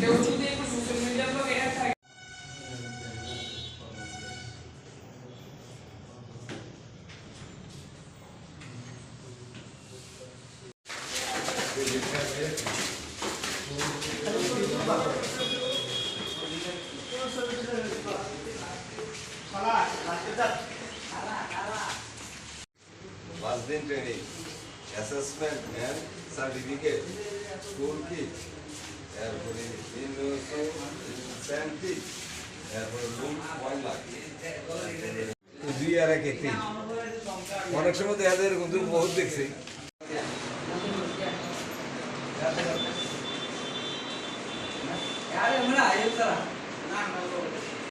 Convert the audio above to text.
কেউ যদি একটু সোশ্যাল মিডিয়ার লোক দিন training assessment and certificate school কি তারপরে ইনসেন্টিভ তারপরে রুম পয়লা দুই আর একে তিন অনেক সময় দেখা যায় এরকম ಯಾರು ಇಲ್ಲ ಐದು ಸರ ನಾನು